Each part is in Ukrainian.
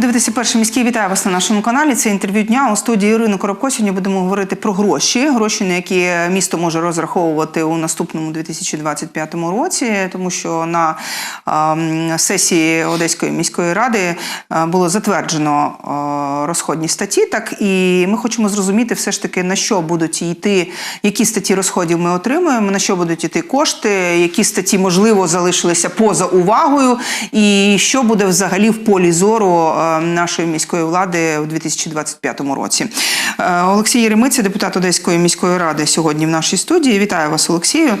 Ви дивитеся перший міський. Вітаю вас на нашому каналі. Це інтерв'ю дня у студії Ірини Коробко. Сьогодні будемо говорити про гроші. Гроші, на які місто може розраховувати у наступному 2025 році, тому що на ем, сесії Одеської міської ради е, було затверджено е, розходні статті. Так і ми хочемо зрозуміти, все ж таки на що будуть йти, які статті розходів ми отримуємо, на що будуть йти кошти, які статті можливо залишилися поза увагою, і що буде взагалі в полі зору е, нашої міської влади у 2025 році. Е, Олексій Єремиця, депутат Одеської міської ради, сьогодні в нашій студії. Вітаю вас, Олексію.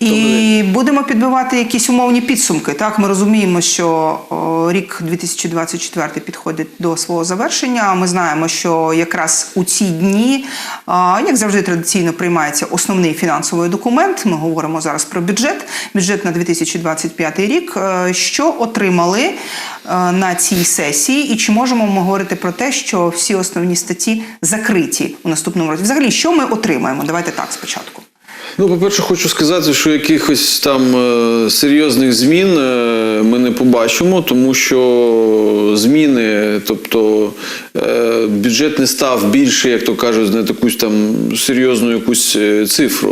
І будемо підбивати якісь умовні підсумки. Так, ми розуміємо, що рік 2024 підходить до свого завершення. Ми знаємо, що якраз у ці дні, як завжди, традиційно приймається основний фінансовий документ. Ми говоримо зараз про бюджет, бюджет на 2025 рік. Е, Що отримали е, на цій сесії, і чи можемо ми говорити про те, що всі основні статті закриті у наступному році? Взагалі, що ми отримаємо? Давайте так спочатку. Ну, по-перше, хочу сказати, що якихось там е, серйозних змін е, ми не побачимо, тому що зміни, тобто бюджет не став більше, як то кажуть, на якусь там серйозну якусь е, цифру.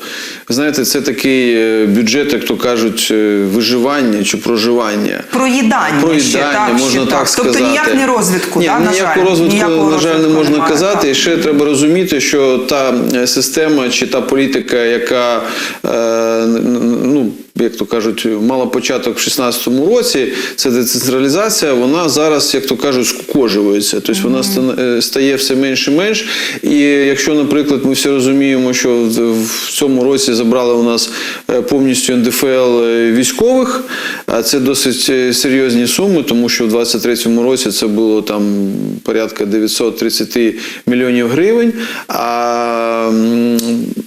Е, знаєте, це такий е, бюджет, як то кажуть, е, виживання чи проживання. Проїдання, Проїдання, ще, так, можна ще, так, сказати. Тобто ніяк не розвитку, Ні, да, на ніякого жаль. розвитку, Ніякого на жаль, не можна немає, казати. так. І ще треба розуміти, що та е, система чи та політика, яка е, ну. Як то кажуть, мала початок в 16-му році, це децентралізація, вона зараз, як то кажуть, скукожується. Тобто вона е, стає все менше і менш. І якщо, наприклад, ми всі розуміємо, що в- цьому році забрали у нас е, повністю НДФЛ е, військових, а це досить серйозні суми, тому що в 23-му році це було там порядка 930 мільйонів гривень, а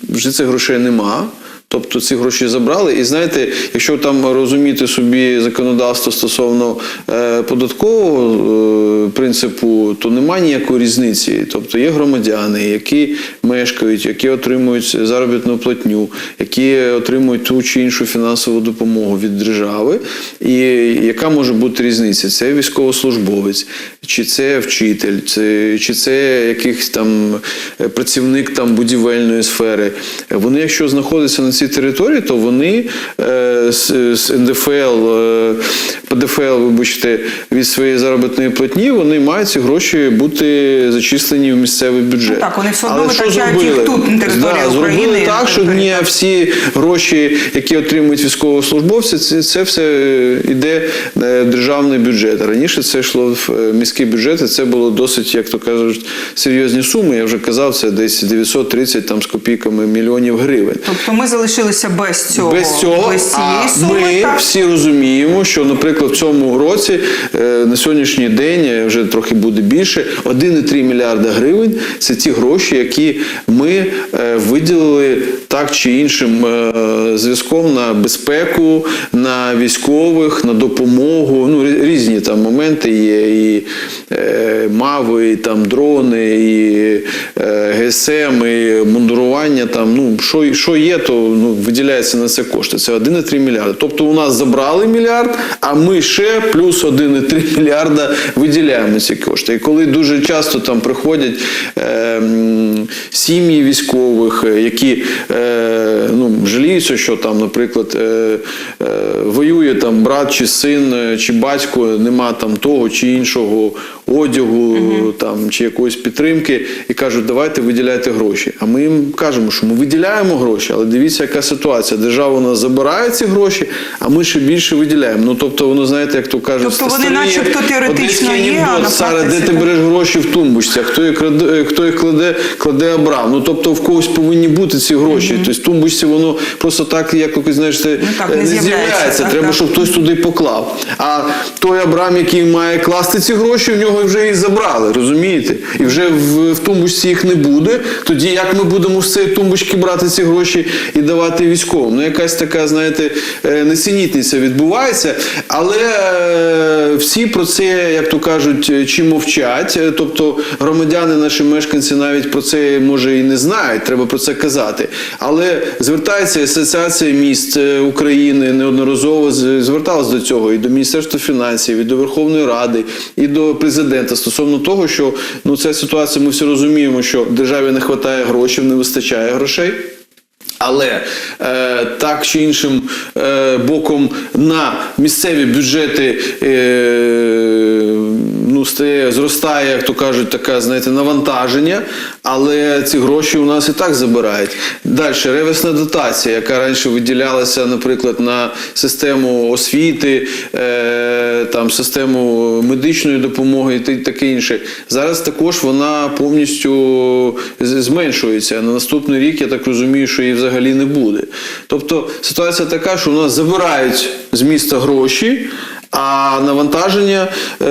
вже цих грошей нема. Тобто ці гроші забрали, і знаєте, якщо там розуміти собі законодавство стосовно е, податкового е, принципу, то немає ніякої різниці. Тобто є громадяни, які мешкають, які отримують заробітну платню, які отримують ту чи іншу фінансову допомогу від держави. І яка може бути різниця? Це військовослужбовець, чи це вчитель, це, чи це якийсь там е, працівник там будівельної сфери. Вони, якщо знаходяться на цій території, то вони е, з, з НДФЛ, е, ПДФЛ, вибачте, від своєї заробітної платні, вони мають ці гроші бути зачислені в місцевий бюджет. Ну так, вони все одно витрачають їх тут, на території Да, України, Зробили так, що не всі гроші, які отримують військовослужбовці, це, це все йде в державний бюджет. Раніше це йшло в е, міський бюджет, і це було досить, як то кажуть, серйозні суми. Я вже казав, це десь 930 там з копійками мільйонів гривень. Тобто ми залишилися без цього, Без цього, без цієї а суми. ми так? всі розуміємо, що, наприклад, в цьому році е, на сьогоднішній день е, вже трохи буде більше 1,3 мільярда гривень. Це ті гроші, які ми е, виділили так чи іншим зв'язком на безпеку, на військових, на допомогу. Ну різні там моменти є. І мави, і там дрони, і ГСМ, і мундурування. Там ну що, що є, то ну виділяється на це кошти. Це 1,3 мільярда. Тобто у нас забрали мільярд, а ми ще плюс 1,3 мільярда виділяємо ці кошти. І коли дуже часто там приходять е, сім'ї військових, е, які е, ну, жаліються, що там, наприклад, е, е, воює там брат чи син, е, чи батько, нема там того чи іншого одягу, там чи якоїсь підтримки, і кажуть, давайте виділяйте гроші. А ми їм кажемо, що ми виділяємо гроші, але дивіться, яка ситуація. Держава у нас забирає ці гроші, а ми ще більше виділяємо. Ну тобто, воно знаєте, як то кажуть, Тобто вони старий начебто теоретично є, а на Сара, де ти береш гроші в тумбочці, а хто їх краде, хто їх кладе, кладе Абрам. Ну тобто в когось повинні бути ці гроші. Тобто в тумбочці воно просто так, як це, Ну, так, не не з'являється, Треба, так. щоб хтось туди поклав. А той Абрам, який має класти ці гроші, в нього вже їх забрали, розумієте? І вже в, в тумбочці їх не буде. Тоді як ми будемо з цієї тумбочки брати ці гроші і давати військовим? Ну, якась така, знаєте, е, несенітниця відбувається, але е, всі про це, як то кажуть, е, чи мовчать. Тобто громадяни, наші мешканці навіть про це може і не знають, треба про це казати. Але звертається Асоціація міст України неодноразово зверталась до цього і до Міністерства фінансів, і до Верховної Ради, і до президента стосовно того, що ну ця ситуація, ми всі розуміємо, що державі не вистачає грошей, не вистачає грошей. Але е, так чи іншим е, боком на місцеві бюджети е, ну, стає, зростає, як то кажуть, таке, знаєте, навантаження, але ці гроші у нас і так забирають. Далі ревесна дотація, яка раніше виділялася, наприклад, на систему освіти, е, там, систему медичної допомоги і таке інше. Зараз також вона повністю зменшується. На наступний рік, я так розумію, що її взагалі не буде. Тобто ситуація така, що у нас забирають з міста гроші. А навантаження е,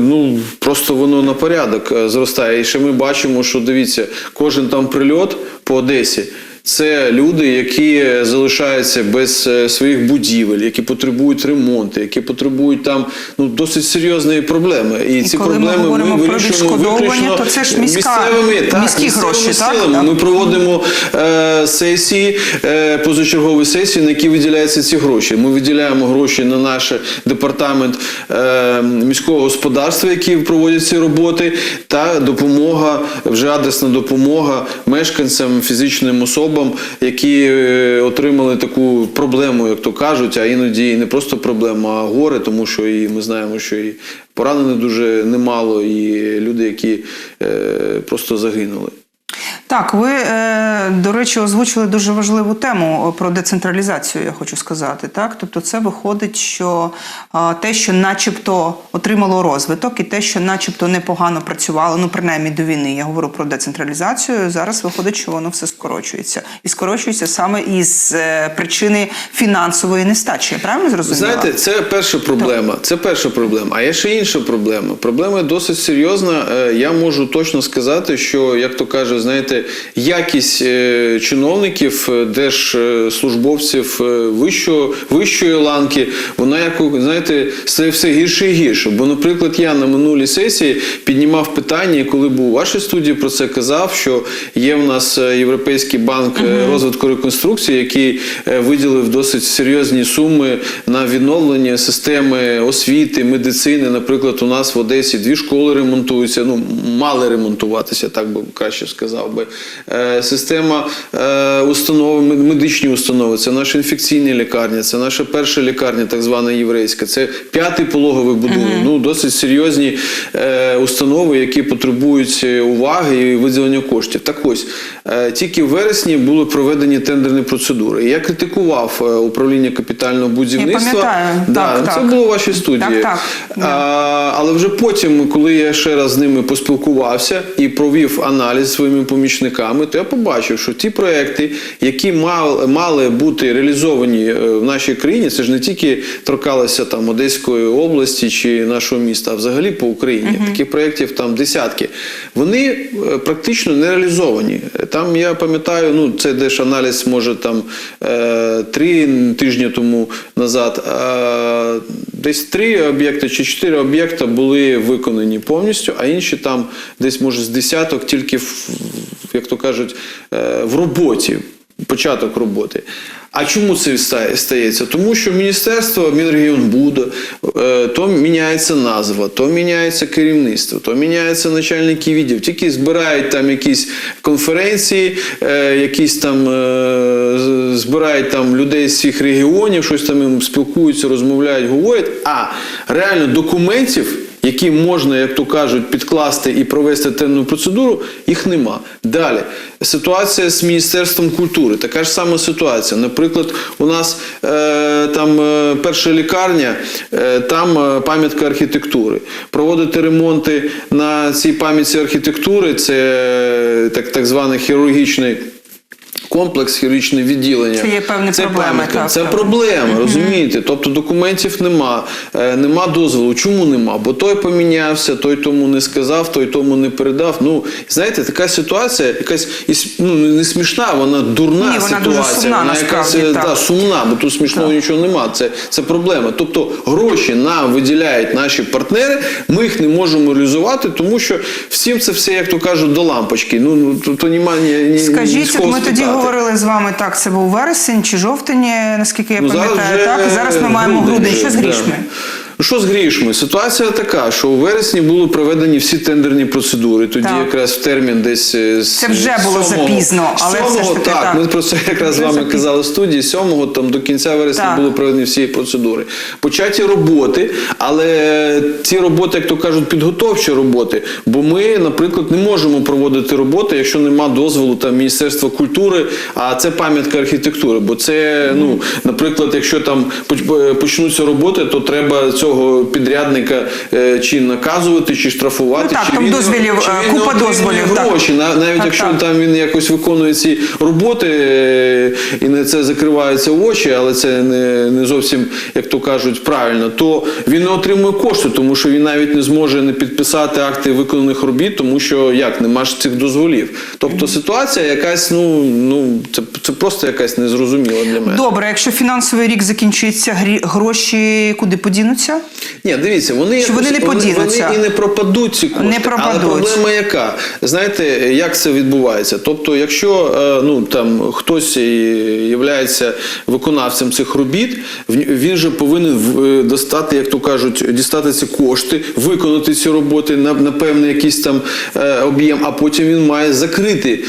ну просто воно на порядок е, зростає. І ще ми бачимо, що дивіться, кожен там прильот по Одесі. Це люди, які залишаються без е, своїх будівель, які потребують ремонту, які потребують там ну досить серйозної проблеми. І, ці коли ми проблеми говоримо про вирішуємо відшкодовування, виключно то це ж міська- місцевими, так, міські гроші, так? Так. Ми проводимо е, сесії, е, позачергові сесії, на які виділяються ці гроші. Ми виділяємо гроші на наш департамент е, міського господарства, які проводять ці роботи, та допомога, вже адресна допомога мешканцям, фізичним особам, які е, отримали таку проблему, як то кажуть, а іноді не просто проблема, а горе, тому що і ми знаємо, що і поранених дуже немало, і люди, які е, просто загинули. Так, ви, е, до речі, озвучили дуже важливу тему про децентралізацію, я хочу сказати. Так? Тобто, це виходить, що те, що начебто отримало розвиток, і те, що начебто непогано працювало, ну принаймні до війни, я говорю про децентралізацію. Зараз виходить, що воно все скорочується. І скорочується саме із е, причини фінансової нестачі. Я правильно зрозуміла? Знаєте, це перша проблема. Це перша проблема. А є ще інша проблема. Проблема досить серйозна. Е, Я можу точно сказати, що, як то каже, знаєте, якість е, чиновників, е, держслужбовців е, вищого, вищої ланки, вона як знаєте, стає все гірше і гірше. Бо, наприклад, я на минулій сесії піднімав питання, і коли був у вашій студії, про це казав, що є в нас Європейський банк розвитку реконструкції, який виділив досить серйозні суми на відновлення системи освіти, медицини. Наприклад, у нас в Одесі дві школи ремонтуються, ну мали ремонтуватися, так би краще сказав би. Е, Система е, установи, медичні установи, це наша інфекційна лікарня, це наша перша лікарня, так звана єврейська, це п'ятий пологовий будинок. Ну досить серйозні е, установи, які потребують уваги і виділення коштів. Так ось тільки в вересні були проведені тендерні процедури. Я критикував управління капітального будівництва. пам'ятаю. Да, Так, це так. було у вашій студії. Так, так. А, але вже потім, коли я ще раз з ними поспілкувався і провів аналіз своїми помічниками, то я побачив, що ті проекти, які мали, мали бути реалізовані е, в нашій країні, це ж не тільки торкалося там Одеської області чи нашого міста, а взагалі по Україні. Таких проєктів там десятки. Вони е, практично не реалізовані. Там я пам'ятаю, ну це держаналіз може там е, три тижні тому назад. Десь три об'єкти чи чотири об'єкти були виконані повністю, а інші там десь може з десяток тільки в, як то кажуть, е, в роботі. Початок роботи. А чому це стається? Тому що міністерство Мінрегіонбуду, е, то міняється назва, то міняється керівництво, то міняються начальники відділів. Тільки збирають там якісь конференції, е, якісь там збирають там людей з всіх регіонів, щось там їм спілкуються, розмовляють, говорять. А реально документів які можна, як то кажуть, підкласти і провести тендерну процедуру, їх нема. Далі ситуація з Міністерством культури. Така ж сама ситуація. Наприклад, у нас е, там е, перша лікарня, е, там е, пам'ятка архітектури. Проводити ремонти на цій пам'ятці архітектури, це е, так, так званий хірургічний комплекс, хірургічне відділення. Це є певні проблеми, пам'ятка. так, Це так. проблема, розумієте? Тобто документів нема, е, нема дозволу. Чому нема? Бо той помінявся, той тому не сказав, той тому не передав. Ну, знаєте, така ситуація, якась ну, не смішна, вона дурна Ні, вона ситуація. дуже сумна, вона якась е, так. да, сумна, бо тут смішного нічого нема. Це, це проблема. Тобто гроші нам виділяють наші партнери, ми їх не можемо реалізувати, тому що всім це все, як то кажуть, до лампочки. Ну, ну то, то немає ні, ні, Скажіть, ми тоді спитати. говорили з вами так, це був вересень чи жовтень, наскільки я Ну, пам'ятаю. Так, зараз ми маємо грудень. Що з да. Ну, Що з грішми? Ситуація така, що у вересні були проведені всі тендерні процедури. Тоді Так. якраз в термін десь е, Це вже було сьомого- запізно, але все ж сьомого, таки так, так. Ми про це якраз з вами запізно. казали в студії. 7 там до кінця вересня Так. були проведені всі процедури. Початі роботи, але ці роботи, як то кажуть, підготовчі роботи. Бо ми, наприклад, не можемо проводити роботи, якщо нема дозволу там Міністерства культури, а це пам'ятка архітектури. Бо це, ну, наприклад, якщо там почнуться роботи, то треба цього підрядника е, чи наказувати, чи штрафувати. Ну так, чи там він, дозволів, чи е, він купа дозволів, гроші, на- навіть Так, якщо так. там він якось виконує ці роботи е, і на це закриваються очі, але це не, не зовсім, як то кажуть, правильно, то він не отримує кошти, тому що він навіть не зможе не підписати акти виконаних робіт, тому що як нема ж цих дозволів. Тобто ситуація якась, ну ну це, це просто якась незрозуміла для мене. Добре, якщо фінансовий рік закінчиться, грі- гроші куди подінуться? Ні, дивіться, вони, Чи вони не подінуться? Вони і не пропадуть ці кошти. Не пропадуть. Але проблема яка? Знаєте, як це відбувається? Тобто, якщо е, ну там хтось є виконавцем цих робіт, він же повинен е, достати, як то кажуть, дістати ці кошти, виконати ці роботи на, на певний якийсь там е, об'єм, а потім він має закрити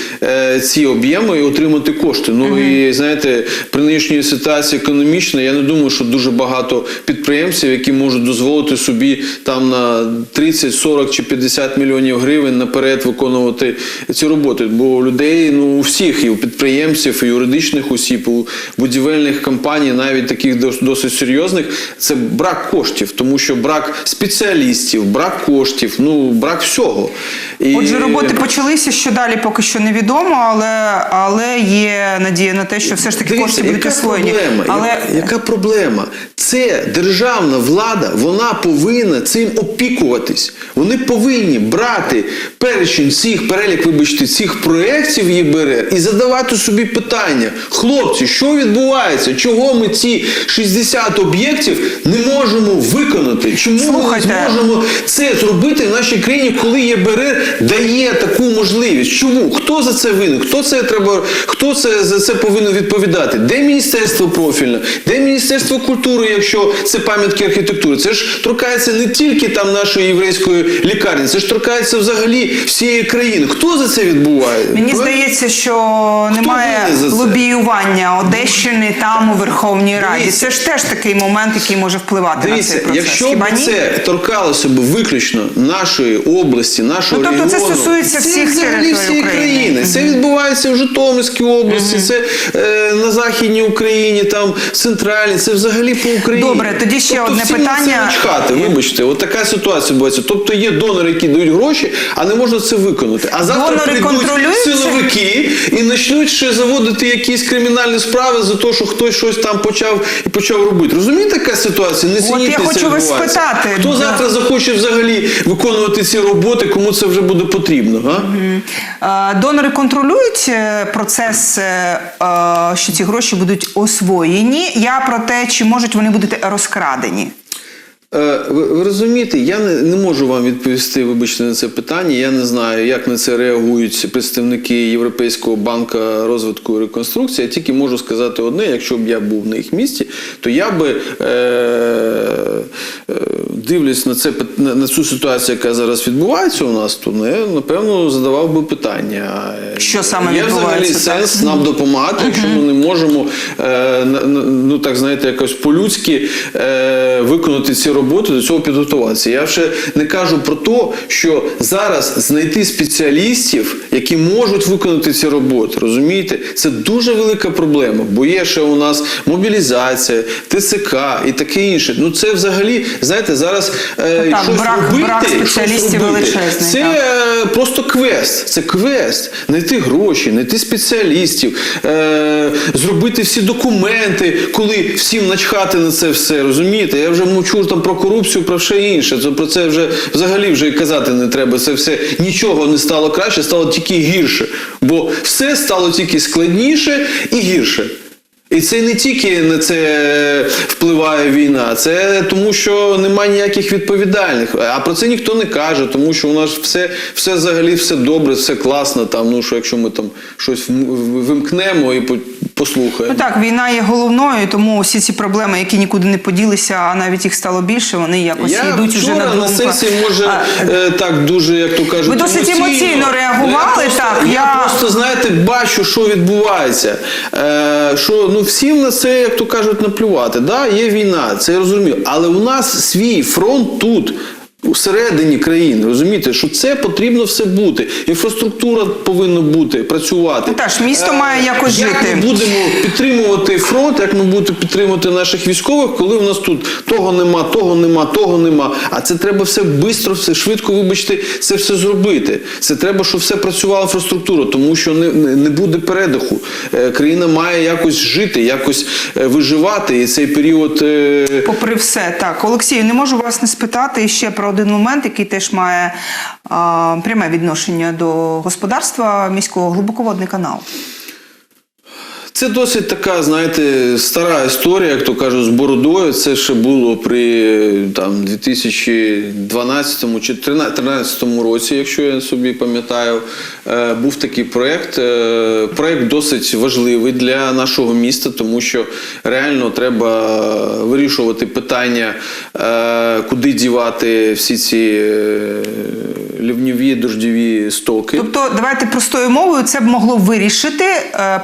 ці об'єми і отримати кошти. Ну і знаєте, при нинішній ситуації економічно, я не думаю, що дуже багато підприємців, які можуть дозволити собі там на 30, 40 чи 50 мільйонів гривень наперед виконувати ці роботи. Бо у людей, ну у всіх, і у підприємців, і юридичних осіб, у будівельних компаній, навіть таких дос- досить серйозних, це брак коштів, тому що брак спеціалістів, брак коштів, ну брак всього. І... Отже, роботи почалися, що далі поки що невідомо, але, але є надія на те, що все ж таки Дивіться, кошти будуть освоєні. Але Яка проблема? Це державна влада, вона повинна цим опікуватись. Вони повинні брати перечень цих, перелік, вибачте, цих проєктів ЄБРР і задавати собі питання. Хлопці, що відбувається? Чого ми ці 60 об'єктів не можемо виконати? Чому Слухайте. ми не зможемо це зробити в нашій країні, коли ЄБРР дає таку можливість? Чому? Хто за це винен? Хто це треба? Хто це за це повинен відповідати? Де міністерство профільне? Де міністерство культури, якщо це пам'ятки архітектури? Це ж торкається не тільки там нашої єврейської лікарні, це ж торкається взагалі всієї країни. Хто за це відбуває? мені Правильно? здається, що немає за це? лобіювання Одещини там у Верховній Раді. Дивіться. Це ж теж такий момент, який може впливати Дивіться, на цей процес. якщо б Хіба ні? це торкалося б виключно нашої області, нашого Ну, тобто це регіону, стосується це всіх взагалі територій всієї України. країни. Це відбувається в Житомирській області, це е, на західній Україні, там центральній, це взагалі по Україні. Добре, тоді ще тобто одне це питання. начхати, вибачте, от така ситуація відбувається. Тобто є донори, які дають гроші, а не можна це виконати. А завтра Донори прийдуть силовики і почнуть ще заводити якісь кримінальні справи за те, що хтось щось там почав і почав робити. Розумієте, яка ситуація? Не От я хочу вас спитати. Хто Да. завтра захоче взагалі виконувати ці роботи, кому це вже буде потрібно? А? Е, Донори контролюють е, процес, е, що ці гроші будуть освоєні. Я про те, чи можуть вони бути розкрадені. Е, Ви, ви розумієте, я не, не можу вам відповісти, вибачте, на це питання. Я не знаю, як на це реагують представники Європейського банку розвитку і реконструкції. Я тільки можу сказати одне: якщо б я був на їх місці, то я би е, е, дивлюсь на це на, на цю ситуацію, яка зараз відбувається у нас, то не, напевно задавав би питання. Що саме Є взагалі так? сенс нам допомагати, якщо ми не можемо е, ну так знаєте, якось по-людськи е, виконати ці роботи роботи до цього підготуватися. Я вже не кажу про те, що зараз знайти спеціалістів, які можуть виконати ці роботи. Розумієте, це дуже велика проблема, бо є ще у нас мобілізація, ТЦК і таке інше. Ну це взагалі, знаєте, зараз е, Ну, так, щось брак- робити, брак щось спеціалістів робити, величезний, Це так. е, просто квест. Це квест. Знайти гроші, знайти спеціалістів, е, зробити всі документи, коли всім начхати на це все. Розумієте? Я вже мовчу там про корупцію, про все інше. Це про це вже взагалі вже казати не треба. Це все нічого не стало краще, стало тільки гірше. Бо все стало тільки складніше і гірше. І це не тільки на це впливає війна, це тому, що немає ніяких відповідальних. А про це ніхто не каже, тому що у нас все, все взагалі все добре, все класно. Там, ну що якщо ми там щось вимкнемо і по- послухаємо. Ну так, війна є головною, тому всі ці проблеми, які нікуди не поділися, а навіть їх стало більше, вони якось Я йдуть вчора на на думку. сесії, може, А, е, так дуже, як то кажуть, Ви досить емоційно реагували, Я просто, так, Я, я- просто, знаєте, бачу, що відбувається. Е, що ну, всім на це, як то кажуть, наплювати. Да, є війна, це я розумію. Але у нас свій фронт тут. Всередині країни, розумієте, що це потрібно все бути. Інфраструктура повинна бути, працювати. Ну, так ж, місто має якось як жити. Ми будемо підтримувати фронт, як ми будемо підтримувати наших військових, коли у нас тут того нема, того нема, того нема. А це треба все швидко, все швидко, вибачте, це все зробити. Це треба, щоб все працювала інфраструктура, тому що не, не, не буде передиху. Е, Країна має якось жити, якось е, виживати. І цей період. е, Попри все, так. Олексію, не можу вас не спитати ще про один момент, який теж має пряме відношення до господарства міського глибоководний канал. Це досить така, знаєте, стара історія, як то кажуть, з бородою. Це ще було при там 2012 чи 2013 році, якщо я собі пам'ятаю. Е, був такий проєкт. Е, проєкт досить важливий для нашого міста, тому що реально треба вирішувати питання, е, куди дівати всі ці лівньові дождєві стоки. Тобто, давайте простою мовою, це б могло вирішити е,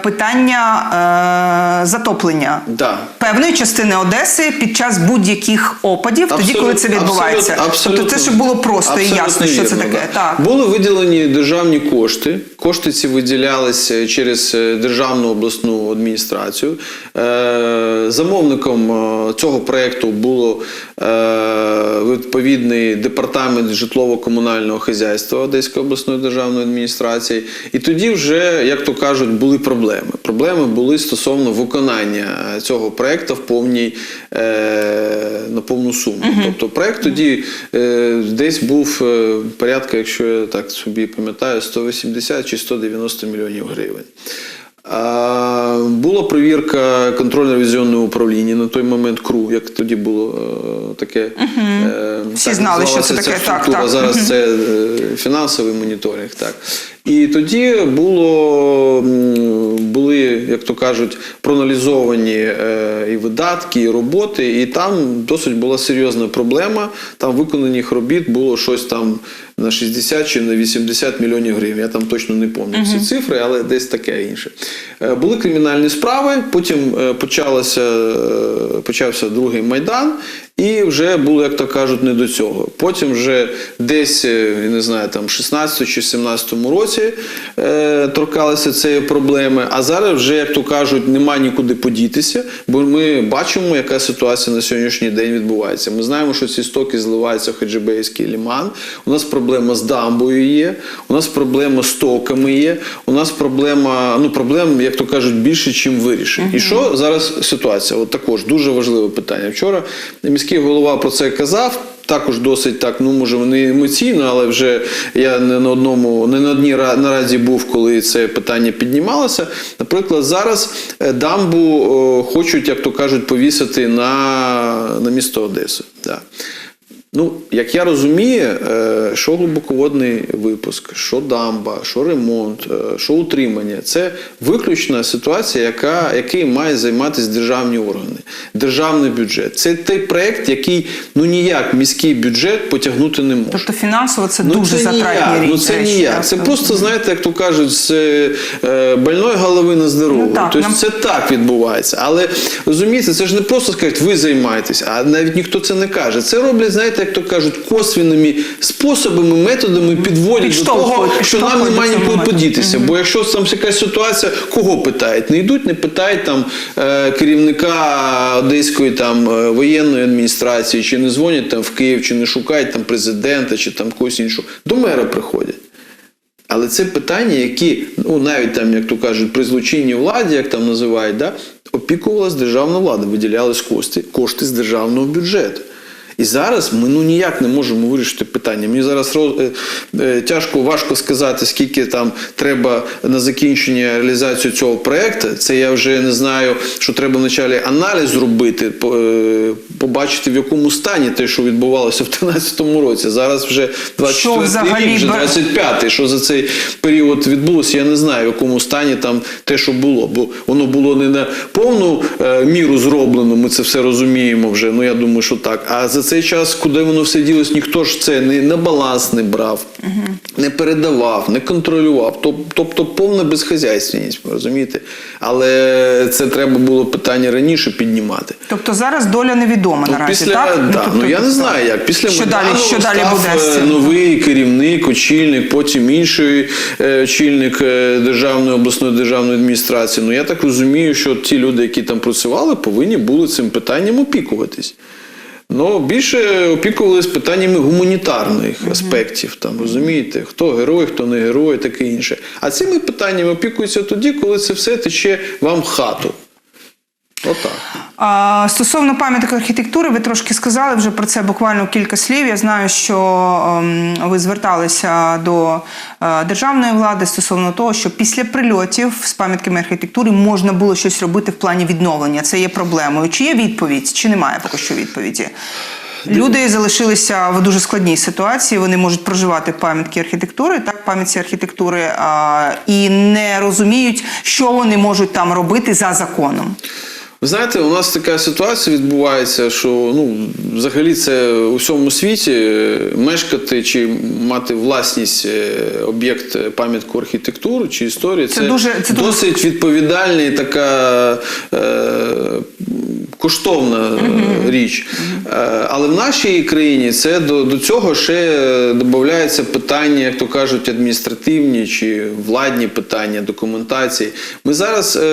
е, затоплення Да. певної частини Одеси під час будь-яких опадів, тоді, коли це Абсолютно, відбувається. абсолютно, тобто, це щоб було просто і абсолютно ясно, що це таке. да. Так. Були виділені державні кошти. Кошти ці виділялися через е, державну обласну адміністрацію. Е, Замовником е, цього проєкту було відповідний департамент житлово-комунального хазяйства Одеської обласної державної адміністрації. І тоді вже, як то кажуть, були проблеми. Проблеми були стосовно виконання е, цього проєкту в повній е, на повну суму. Тобто проєкт тоді е, десь був е, порядка, якщо я так собі пам'ятаю, 180 чи 190 мільйонів гривень. Була перевірка контрольно-ревізіонного управління на той момент КРУ, як тоді було е, таке. Угу. Всі так знали, що це таке, так, так. Зараз це е, фінансовий моніторинг. Так. І тоді було, були, як то кажуть, проаналізовані е, і видатки, і роботи, і там досить була серйозна проблема. Там виконаних робіт було щось там на 60 чи на 80 мільйонів гривень. Я там точно не пам'ятаю всі цифри, але десь таке інше. Е, Були кримінальні справи, потім е, почалося, почався другий майдан. І вже було, як то кажуть, не до цього. Потім вже десь, е, я не знаю, там 16 чи 17 році е, торкалися цієї проблеми. А зараз вже, як то кажуть, нема нікуди подітися, бо ми бачимо, яка ситуація на сьогоднішній день відбувається. Ми знаємо, що ці стоки зливаються в Хаджибейський ліман. У нас проблема з дамбою є, у нас проблема з токами є, у нас проблема, ну проблем, як то кажуть, більше, чим вирішень. І що зараз ситуація? От також дуже важливе питання. Вчора міський голова про це казав. Також досить так, ну може вони емоційно, але вже я не на одному, не на одній ра- нараді був, коли це питання піднімалося. Наприклад, зараз е, дамбу хочуть, як то кажуть, повісити на, на місто Одесу. Да. Ну, як я розумію, е, що глибоководний випуск, що дамба, що ремонт, е, що утримання це виключна ситуація, яка, який має займатися державні органи, державний бюджет. Це той проект, який ну ніяк міський бюджет потягнути не може. Тобто фінансово це Ну, дуже це затратні річ. ну це речі, ніяк. так. Це просто, знаєте, як то кажуть, з е, больної голови на здорову. Ну, тобто нам- це так відбувається. Але розумієте, це ж не просто скажуть, ви займаєтесь, а навіть ніхто це не каже. Це роблять, знаєте, як то кажуть, косвінними способами, методами підводять до того, що нам немає нікуди подітися. Бо якщо там якась ситуація, кого питають? Не йдуть, не питають там е, керівника одеської там е, воєнної адміністрації, чи не дзвонять там в Київ, чи не шукають там президента, чи там когось іншого. До мера приходять. Але це питання, які, ну навіть там, як то кажуть, при злочинній владі, як там називають, да, опікувалась державна влада, виділялись кошти, кошти з державного бюджету. І зараз ми ну ніяк не можемо вирішити питання. Мені зараз роз- е, е, тяжко, важко сказати, скільки там треба на закінчення реалізацію цього проекту. Це я вже не знаю, що треба вначалі аналіз зробити, е, побачити в якому стані те, що відбувалося в 2013 році. Зараз вже 24 рік, вже 25-й, що за цей період відбулося, я не знаю, в якому стані там те, що було. Бо воно було не на повну міру зроблено, ми це все розуміємо вже. Ну я думаю, що так. А за цей час, куди воно все ділось, ніхто ж це не на баланс не брав, не передавав, не контролював. Тобто повна безхазяйственність, розумієте? Але це треба було питання раніше піднімати. Тобто зараз доля невідома Ну, наразі, після, так? да, ну, тобто, я не знаю як. Після що далі, що далі буде е, новий керівник, очільник, потім інший е, очільник е, державної обласної державної адміністрації. Ну я так розумію, що ті люди, які там працювали, повинні були цим питанням опікуватись. Ну, більше опікувалися питаннями гуманітарних аспектів, там розумієте, хто герой, хто не герой, таке інше. А цими питаннями опікуються тоді, коли це все тече вам в хату. Отак. А, стосовно пам'яток архітектури, ви трошки сказали вже про це буквально кілька слів. Я знаю, що ем, ви зверталися до е, державної влади стосовно того, що після прильотів з пам'ятками архітектури можна було щось робити в плані відновлення. Це є проблемою. Чи є відповідь, чи немає поки що відповіді? Люди залишилися в дуже складній ситуації. Вони можуть проживати пам'ятки архітектури, так пам'ятці архітектури, а, і не розуміють, що вони можуть там робити за законом. Ви знаєте, у нас така ситуація відбувається, що ну, взагалі це у всьому світі е, мешкати чи мати власність е, об'єкт е, пам'ятку архітектури чи історії. Це, дуже- це дуже- досить відповідальна і така е, коштовна е, річ. Е, але в нашій країні це до, до цього ще додається питання, як то кажуть, адміністративні чи владні питання, документації. Ми зараз, е,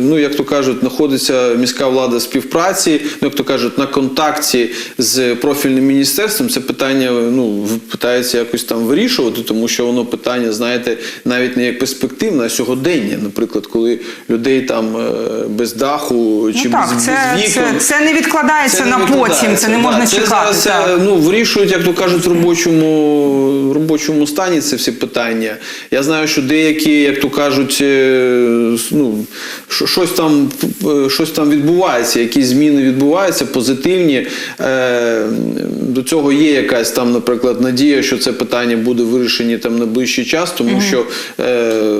ну як то кажуть, знаходиться міська влада співпраці, ну як то кажуть, на контакті з профільним міністерством. Це питання ну, питається якось там вирішувати, тому що воно питання, знаєте, навіть не як перспективне, а сьогодення. Наприклад, коли людей там е, без даху чи Ну так, без, це, без вікон. це не відкладається Це не на потім, це не можна це чекати. Зараз, це, так. ну, вирішують, як то кажуть, в робочому, в робочому стані це всі питання. Я знаю, що деякі, як то кажуть, е, ну, щось там, е, щось там відбувається, якісь зміни відбуваються, позитивні. Е, До цього є якась там, наприклад, надія, що це питання буде вирішені там на ближчий час, тому що е,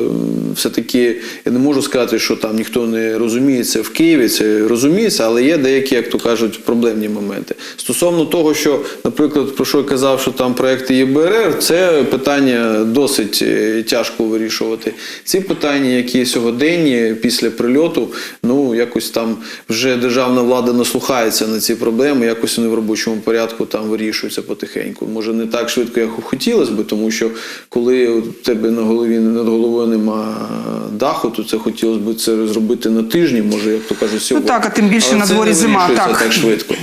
все-таки я не можу сказати, що там ніхто не розуміється в Києві, це розуміється, але є деякі, як то кажуть, проблемні моменти. Стосовно того, що, наприклад, про що я казав, що там проекти ЄБРР, це питання досить е, тяжко вирішувати. Ці питання, які сьогоденні після прильоту, ну якось там вже державна влада наслухається на ці проблеми, якось вони в робочому порядку там вирішуються потихеньку. Може не так швидко, як хотілося би, тому що коли у тебе на голові над головою нема даху, то це хотілося б це зробити на тижні, може, як то кажуть, сьогодні. так, а тим більше Але на дворі зима, так. так швидко.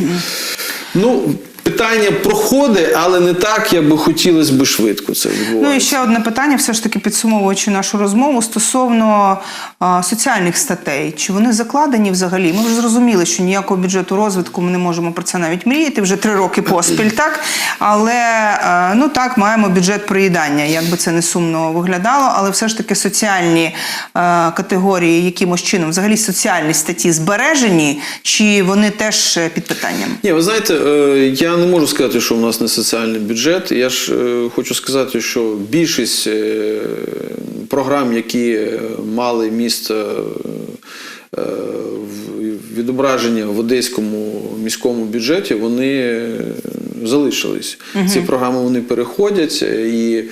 Ну, питання проходить, але не так, як би хотілося б швидко це відбувалося. Ну і ще одне питання, все ж таки підсумовуючи нашу розмову стосовно а, соціальних статей. Чи вони закладені взагалі? Ми вже зрозуміли, що ніякого бюджету розвитку ми не можемо про це навіть мріяти вже три роки поспіль, так? Але е, ну так, маємо бюджет проїдання, як би це не сумно виглядало, але все ж таки соціальні е, категорії якимось чином, взагалі соціальні статті збережені, чи вони теж е, під питанням? Ні, ви знаєте, е, я я не можу сказати, що в нас не соціальний бюджет. Я ж е, хочу сказати, що більшість е, програм, які е, мали місце е, в- відображення в одеському міському бюджеті, вони залишились. Ці програми вони переходять, і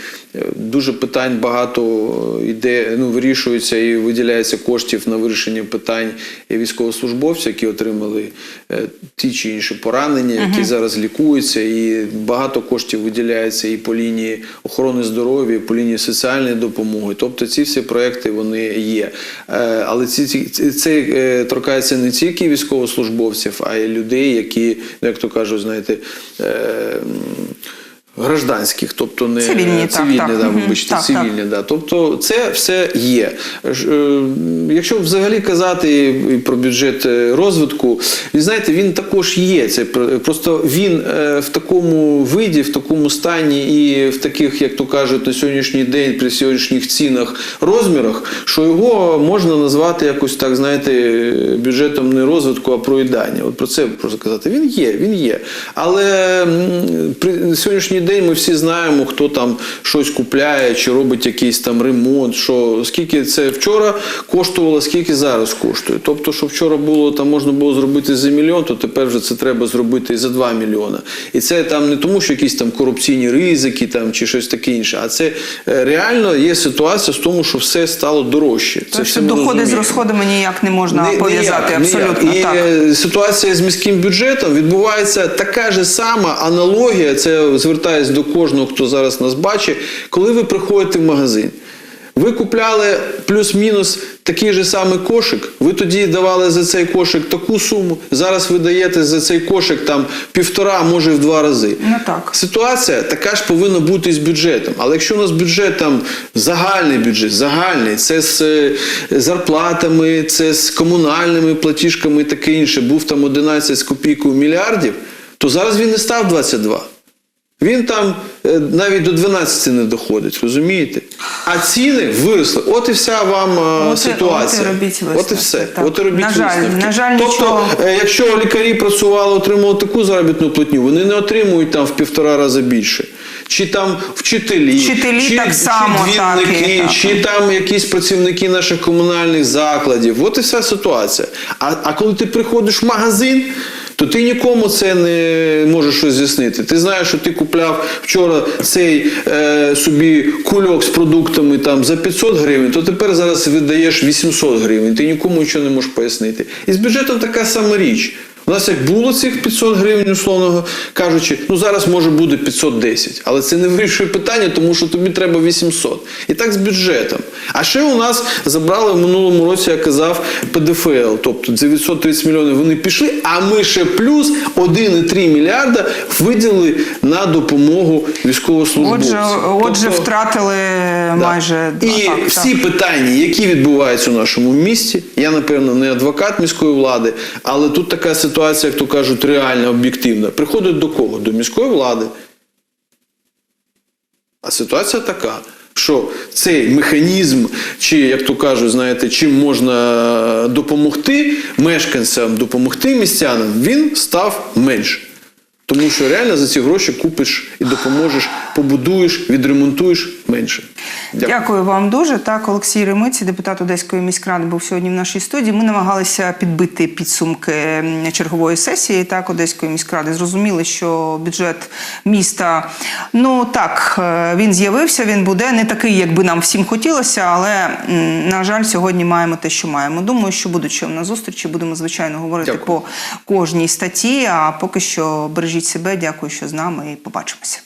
дуже питань багато йде, ну, вирішується і виділяється коштів на вирішення питань військовослужбовців, які отримали е, ті чи інші поранення, які зараз лікуються, і багато коштів виділяється і по лінії охорони здоров'я, і по лінії соціальної допомоги. Тобто ці всі проекти вони є. Е, Але ці, це е, торкається не тільки військовослужбовців, а й людей, які, ну, як то кажуть, знаєте. Гражданських, тобто не Цивільні, цивільні, так. да, вибачте, Так, цивільні, да. Тобто це все є. Е, Якщо взагалі казати про бюджет е, розвитку, ви знаєте, він також є. Це просто він е, в такому виді, в такому стані і в таких, як то кажуть, на сьогоднішній день при сьогоднішніх цінах розмірах, що його можна назвати якось так, знаєте, бюджетом не розвитку, а проїдання. От про це просто казати. Він є, він є. Але при сьогоднішній день ми всі знаємо, хто там щось купляє чи робить якийсь там ремонт, що скільки це вчора коштувало, скільки зараз коштує. Тобто, що вчора було там можна було зробити за мільйон, то тепер вже це треба зробити і за 2 мільйона. І це там не тому, що якісь там корупційні ризики там чи щось таке інше, а це е, реально є ситуація з тому, що все стало дорожче. Це ми доходи з розходами ніяк не можна пов'язати. ніяк, абсолютно ніяк. І е, ситуація з міським бюджетом відбувається така ж сама аналогія. Це звертаюсь до кожного, хто зараз нас бачить. Коли ви приходите в магазин, ви купляли плюс-мінус такий же самий кошик. Ви тоді давали за цей кошик таку суму. Зараз ви даєте за цей кошик там півтора, може в два рази. Ну так. Ситуація така ж повинна бути з бюджетом. Але якщо у нас бюджет там загальний бюджет, загальний, це з е, зарплатами, це з комунальними платіжками і таке інше, був там 11 з копійкою мільярдів, то зараз він не став 22. Він там е, навіть до 12 не доходить, розумієте? А ціни виросли. От і вся вам е, От ситуація. от і робіть От і все. так. От і робіть На жаль, висновки. на жаль, тобто, нічого. Е, Якщо лікарі працювали, отримували таку заробітну платню, вони не отримують там в півтора рази більше. Чи там вчителі, Вчителі чи, так само, чи так, і так. чи там якісь працівники наших комунальних закладів. От і вся ситуація. А, а коли ти приходиш в магазин, то ти нікому це не можеш роз'яснити. Ти знаєш, що ти купляв вчора цей е, собі кульок з продуктами там за 500 гривень, то тепер зараз віддаєш 800 гривень. Ти нікому нічого не можеш пояснити. І з бюджетом така сама річ. У нас як було цих 500 гривень, условно кажучи, ну зараз може буде 510, але це не вирішує питання, тому що тобі треба 800. І так з бюджетом. А ще у нас забрали в минулому році, я казав, ПДФЛ, тобто 930 мільйонів вони пішли, а ми ще плюс 1,3 мільярда виділили на допомогу військовослужбовцям. Отже, отже, Тобто- втратили Да. майже і так, так. всі питання, які відбуваються у нашому місті, я напевно не адвокат міської влади, але тут така ситуація, як то кажуть, реальна, об'єктивна. Приходить до кого? До міської влади. А ситуація така. Що цей механізм, чи як то кажуть, знаєте, чим можна допомогти мешканцям, допомогти містянам, він став менше. Тому що реально за ці гроші купиш і допоможеш, побудуєш, відремонтуєш менше. Дякую. вам дуже. Так, Олексій Ремиці, депутат Одеської міськради, був сьогодні в нашій студії. Ми намагалися підбити підсумки чергової сесії. Так, Одеської міськради зрозуміли, що бюджет міста, ну так, е, він з'явився, він буде не такий, як би нам всім хотілося, але на жаль, сьогодні маємо те, що маємо. Думаю, що будуть ще на зустрічі. Будемо звичайно говорити Дякую. по кожній статті. А поки що бережіть себе. Дякую, що з нами, і побачимося.